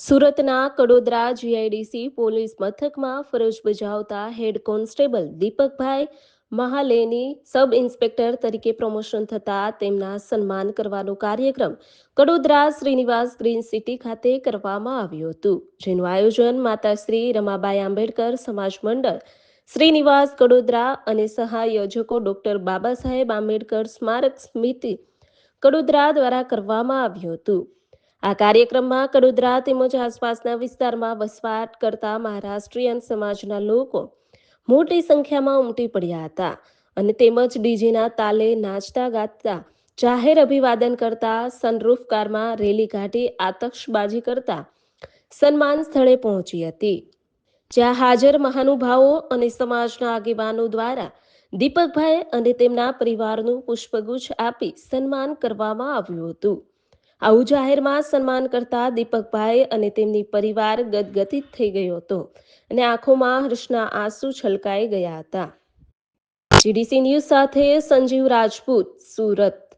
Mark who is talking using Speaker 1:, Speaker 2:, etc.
Speaker 1: સુરતના Kadodara GIDC police મથકમાં ફરજ બજાવતા હેડ કોન્સ્ટેબલ દીપકભાઈ મહાલેની સબ ઇન્સ્પેક્ટર તરીકે પ્રમોશન થતા તેમના સન્માન કરવાનો કાર્યક્રમ કડોદરા શ્રીનિવાસ ગ્રીન સિટી ખાતે કરવામાં આવ્યું હતું, જેનું આયોજન માતાશ્રી રમાબાઈ આંબેડકર સમાજ મંડળ, શ્રીનિવાસ કડોદરા અને સહાયોજકો ડોક્ટર બાબા સાહેબ આંબેડકર સ્મારક સમિતિ કડોદરા દ્વારા કરવામાં આવ્યું હતું. આ કાર્યક્રમમાં કડોદરા તેમજ આસપાસના વિસ્તારમાં વસવાટ કરતા મહારાષ્ટ્રીયન સમાજના લોકો મોટી સંખ્યામાં ઉમટી પડ્યા હતા અને તેમજ ડીજેના તાલે નાચતા ગાતા જાહેર અભિવાદન કરતા સનરૂફ કારમાં રેલી કાઢી આતશબાજી કરતા સન્માન સ્થળે પહોંચી હતી. જ્યાં હાજર મહાનુભાવો અને સમાજના આગેવાનો દ્વારા દીપકભાઈ અને તેમના પરિવારનું પુષ્પગુચ્છ આપી સન્માન કરવામાં આવ્યું હતું. આવું જાહેરમાં સન્માન કરતા દીપકભાઈ અને તેમની પરિવાર ગદગદિત થઈ ગયો હતો અને આંખોમાં હર્ષના આંસુ છલકાઈ ગયા હતા. જીડીસી ન્યૂઝ સાથે સંજીવ રાજપૂત, સુરત.